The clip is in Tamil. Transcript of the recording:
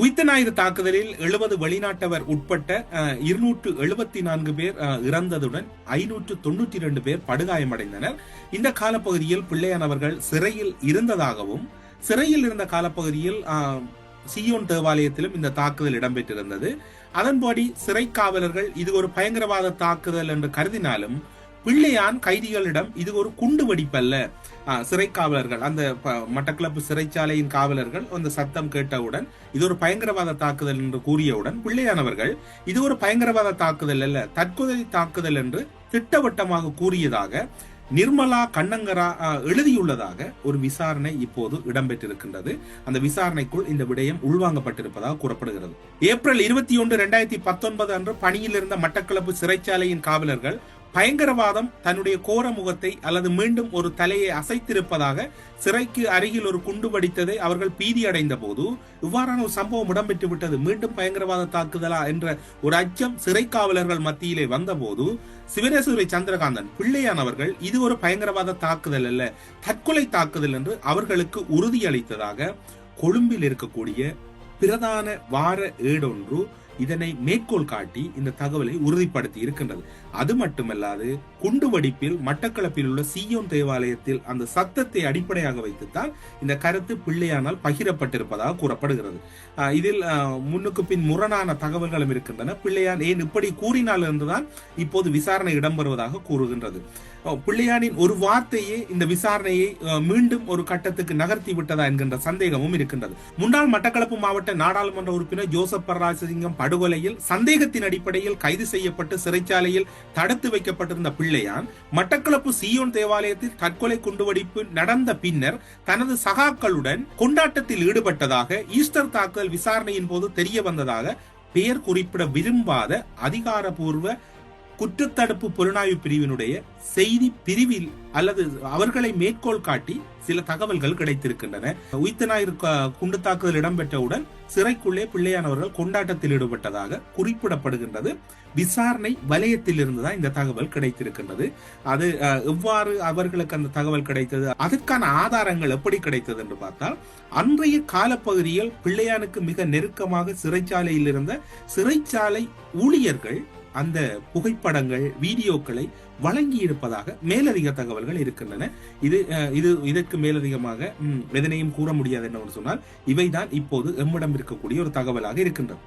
உயிர்த்த ஞாயிறு தாக்குதலில் எழுபது வெளிநாட்டவர் உட்பட்ட இருநூற்று எழுபத்தி நான்கு பேர் இறந்ததுடன் ஐநூற்று தொண்ணூற்றி இரண்டு பேர் படுகாயமடைந்தனர். இந்த காலப்பகுதியில் பிள்ளையானவர்கள் சிறையில் இருந்ததாகவும் சிறையில் இருந்த காலப்பகுதியில் சியோன் தேவாலயத்திலும் இந்த தாக்குதல் இடம்பெற்றிருந்தது. அதன்படி சிறை காவலர்கள் இது ஒரு பயங்கரவாத தாக்குதல் என்று கருதினாலும் பிள்ளையான் கைதிகளிடம் இது ஒரு குண்டு வெடிப்பல்ல. சிறை காவலர்கள் அந்த ப- மட்டக்களப்பு சிறைச்சாலையின் காவலர்கள் அந்த சத்தம் கேட்டவுடன் இது ஒரு பயங்கரவாத தாக்குதல் என்று கூறியவுடன் பிள்ளையானவர்கள் இது ஒரு பயங்கரவாத தாக்குதல் அல்ல தற்கொலை தாக்குதல் என்று திட்டவட்டமாக கூறியதாக நிர்மலா கண்ணங்கரா எழுதியுள்ளதாக ஒரு விசாரணை இப்போது இடம்பெற்றிருக்கின்றது. அந்த விசாரணைக்குள் இந்த விடயம் உள்வாங்கப்பட்டிருப்பதாக கூறப்படுகிறது. ஏப்ரல் இருபத்தி ஒன்று இரண்டாயிரத்தி பத்தொன்பது அன்று பணியில் இருந்த மட்டக்களப்பு சிறைச்சாலையின் காவலர்கள் பயங்கரவாதம் தன்னுடைய கோர முகத்தை அல்லது மீண்டும் ஒரு தலையை அசைத்திருப்பதாக சிறைக்கு அருகில் ஒரு குண்டு வடித்ததை அவர்கள் பீதி அடைந்த போது இவ்வாறான ஒரு சம்பவம் இடம்பெற்று விட்டது. மீண்டும் பயங்கரவாத தாக்குதலா என்ற ஒரு அச்சம் சிறை காவலர்கள் மத்தியிலே வந்தபோது சிவனேஸ்வரி சந்திரகாந்தன் பிள்ளையானவர்கள் இது ஒரு பயங்கரவாத தாக்குதல் அல்ல தற்கொலை தாக்குதல் என்று அவர்களுக்கு உறுதியளித்ததாக கொழும்பில் இருக்கக்கூடிய பிரதான வார ஏடொன்று இதனை மேற்கோள் காட்டி இந்த தகவலை உறுதிப்படுத்தி இருக்கின்றது. அது மட்டுமல்லாது குண்டு வெடிப்பில் மட்டக்களப்பில் உள்ள சீயோன் தேவாலயத்தில் அந்த சத்தத்தை அடிப்படையாக வைத்துத்தான் இந்த கருத்து பிள்ளையானால் பகிரப்பட்டிருப்பதாக கூறப்படுகிறது. இதில் முன்னுக்கு பின் முரணான தகவல்களும் இருக்கின்றன. பிள்ளையான் ஏன் இப்படி கூறினால் என்றுதான் இப்போது விசாரணை இடம்பெறுவதாக கூறுகின்றது. பிள்ளையானின் ஒரு வார்த்தையே இந்த விசாரணையை மீண்டும் ஒரு கட்டத்துக்கு நகர்த்தி விட்டதா என்கின்ற சந்தேகமும் இருக்கின்றது. முன்னாள் மட்டக்களப்பு மாவட்ட நாடாளுமன்ற உறுப்பினர் ஜோசப் பரராஜசிங்கம் படுகொலையில் சந்தேகத்தின் அடிப்படையில் கைது செய்யப்பட்டு சிறைச்சாலையில் தடுத்து வைக்கப்பட்டிருந்த பிள்ளையான் மட்டக்களப்பு சீயோன் தேவாலயத்தில் தற்கொலை குண்டுவெடிப்பு நடந்த பின்னர் தனது சகாக்களுடன் கொண்டாட்டத்தில் ஈடுபட்டதாக ஈஸ்டர் தாக்குதல் விசாரணையின் போது தெரிய வந்ததாக பெயர் குறிப்பிட விரும்பாத அதிகாரபூர்வ குற்றத்தடுப்பு புலனாய்வு பிரிவினுடைய செய்தி பிரிவில் அல்லது அவர்களை மேற்கோள் காட்டி சில தகவல்கள் கிடைத்திருக்கின்றன. உயிர்த்த குண்டு தாக்குதல் இடம்பெற்றவுடன் சிறைக்குள்ளே பிள்ளையானவர்கள் கொண்டாட்டத்தில் ஈடுபட்டதாக குறிப்பிடப்படுகின்றது. விசாரணை வலயத்தில் இருந்துதான் இந்த தகவல் கிடைத்திருக்கின்றது. அது எவ்வாறு அவர்களுக்கு அந்த தகவல் கிடைத்தது அதற்கான ஆதாரங்கள் எப்படி கிடைத்தது என்று பார்த்தால் அன்றைய காலப்பகுதியில் பிள்ளையானுக்கு மிக நெருக்கமாக சிறைச்சாலையில் இருந்த சிறைச்சாலை ஊழியர்கள் அந்த புகைப்படங்கள் வீடியோக்களை வழங்கி இருப்பதாக மேலதிக தகவல்கள் இருக்கின்றன. இது இது இதற்கு மேலதிகமாக எதனையும் கூற முடியாது ஒன்று சொன்னால் இவைதான் இப்போது எம்மிடம் இருக்கக்கூடிய ஒரு தகவலாக இருக்கின்றது.